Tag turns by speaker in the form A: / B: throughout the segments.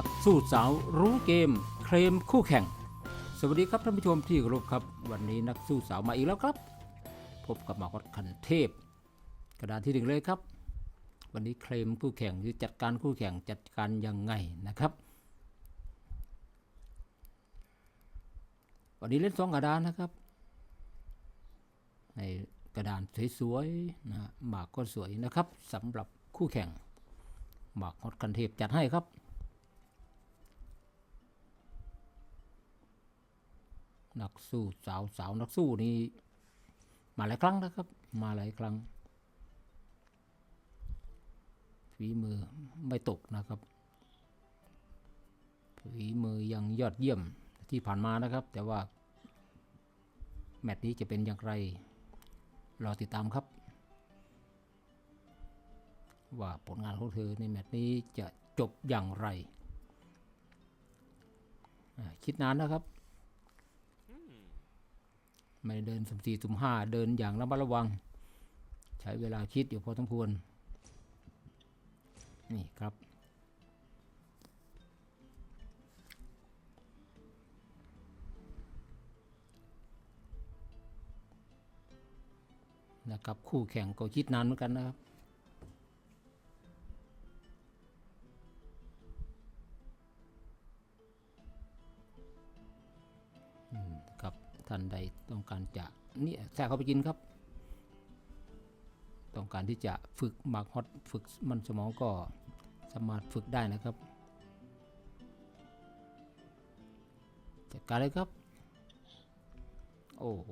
A: นักสู้สาวรู้เกม เคลมคู่แข่ง สวัสดีครับท่านผู้ชมที่เคารพครับ วันนี้นักสู้สาวมาอีกแล้วครับ พบกับหมากวัดขันเทพ กระดานที่หนึ่งเลยครับ วันนี้เคลมคู่แข่งหรือจัดการคู่แข่งจัดการยังไงนะครับ วันนี้เล่นสองกระดานนะครับในกระดานสวยๆนะหมากก็สวยนะครับสำหรับคู่แข่งหมากฮอตคันเทพจัดให้ครับ นักสู้สาวสาวนักสู้นี่มาหลายครั้งนะครับ มาหลายครั้งฝีมือไม่ตกนะครับฝีมือยังยอดเยี่ยมที่ผ่านมานะครับ แต่ว่า แมตช์นี้จะเป็นอย่างไรรอติดตามครับ ว่าผลงานของเธอในแมตช์นี้จะจบอย่างไร คิดนานนะครับ ไม่เดินสมสี่สุ่มห้าเดินอย่างระมัดระวัง ใช้เวลาคิดอยู่พอสมควร นี่ครับ นะครับคู่แข่งก็คิดนานเหมือนกันนะครับ ท่านใดต้องการจะนี่แทรกเข้าไปกินครับ ต้องการที่จะฝึกหมากฮอตฝึกมันสมองก็สามารถฝึกได้นะครับจัดการเลยครับ โอ้โห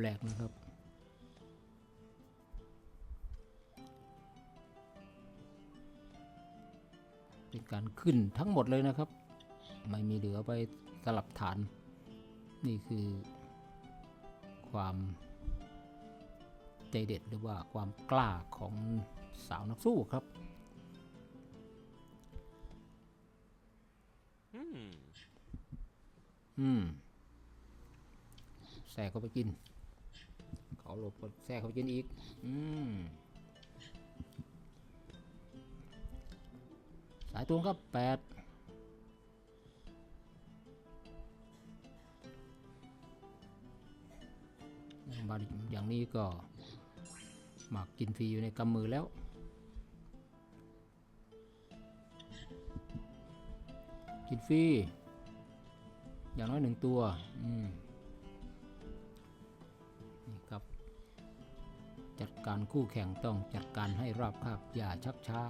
A: แรกนะครับเป็นการขึ้นทั้งหมดเลยนะครับ ไม่มีเหลือไป สลับฐาน นี่คือความใจเด็ดหรือว่าความกล้าของสาวนักสู้ครับอืมแทรกเข้าไปกิน เขาหลบก็แทรกเข้าไปกินอีก อืมสายตรงครับแปด มาอย่างนี้ก็หมากกินฟรีอยู่ในกำมือแล้ว กินฟรีอย่างน้อยหนึ่งตัวอืมนี่ครับ จัดการคู่แข่งต้องจัดการให้ราบคาบอย่าชักช้า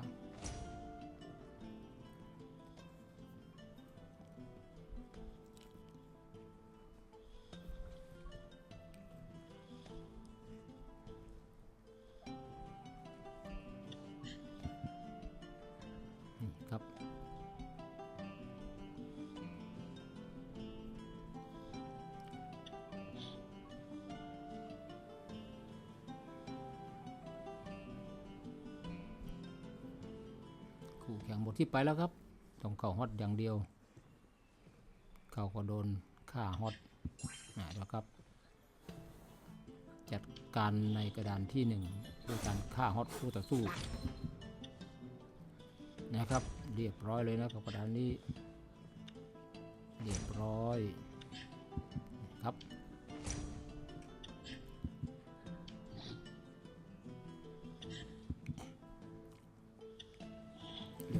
A: อย่างหมดที่ไปแล้วครับต้องเข่าฮอตอย่างเดียว เข่าก็โดนฆ่าฮอตนะแล้วครับ จัดการในกระดานที่หนึ่งด้วยการฆ่าฮอตคู่ต่อสู้นะครับ เรียบร้อยเลยนะครับกระดานนี้ เรียบร้อย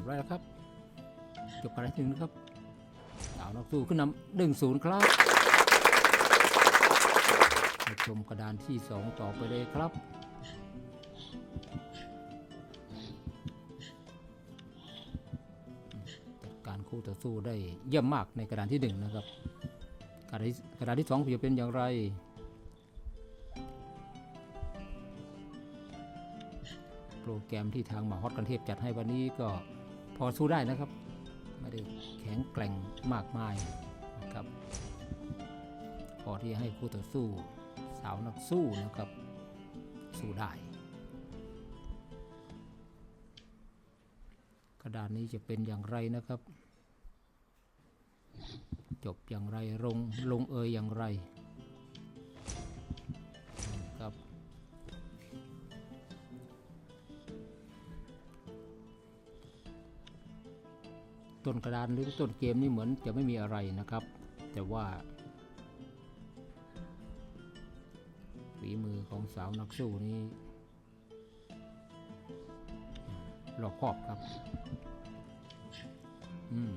A: บร้อยแล้วครับ จบการที่หนึ่งนะครับสาวนักสู้ขึ้นนำหนึ่งศูนย์ครับชมกระดานที่สองต่อไปเลยครับการคู่ต่อสู้ได้เยี่ยมมากในกระดานที่หนึ่งนะครับ กระดานที่กระดานที่สองจะเป็นอย่างไรโปรแกรมที่ทางหมาฮอตกันเทพจัดให้วันนี้ก็ พอสู้ได้นะครับ ไม่ได้แข็งแกร่งมากมายนะครับ พอที่ให้คู่ต่อสู้สาวนักสู้นะครับ สู้ได้ กระดานนี้จะเป็นอย่างไรนะครับ จบอย่างไรลงลงเอยอย่างไร ต้นกระดานหรือต้นเกมนี่เหมือนจะไม่มีอะไรนะครับ แต่ว่าฝีมือของสาวนักสู้นี้รอกคอบครับ อืม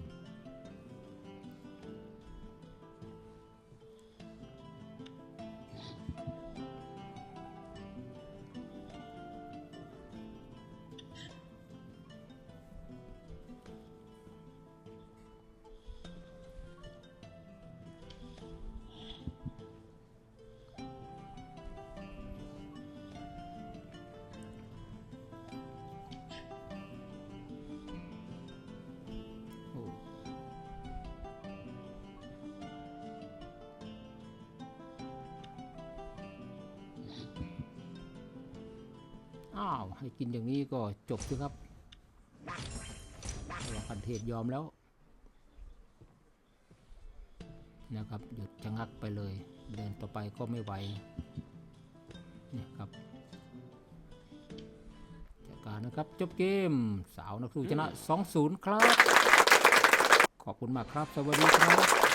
A: อ้าวให้กินอย่างนี้ก็จบสิครับว่าคันเทพยอมแล้ว นะครับหยุดชะงักไปเลย เดินต่อไปก็ไม่ไหวเนี่ยครับจากการนะครับ จบเกมสาวนักสู้ชนะ 2-0 ครับ ขอบคุณมากครับ สวัสดีครับ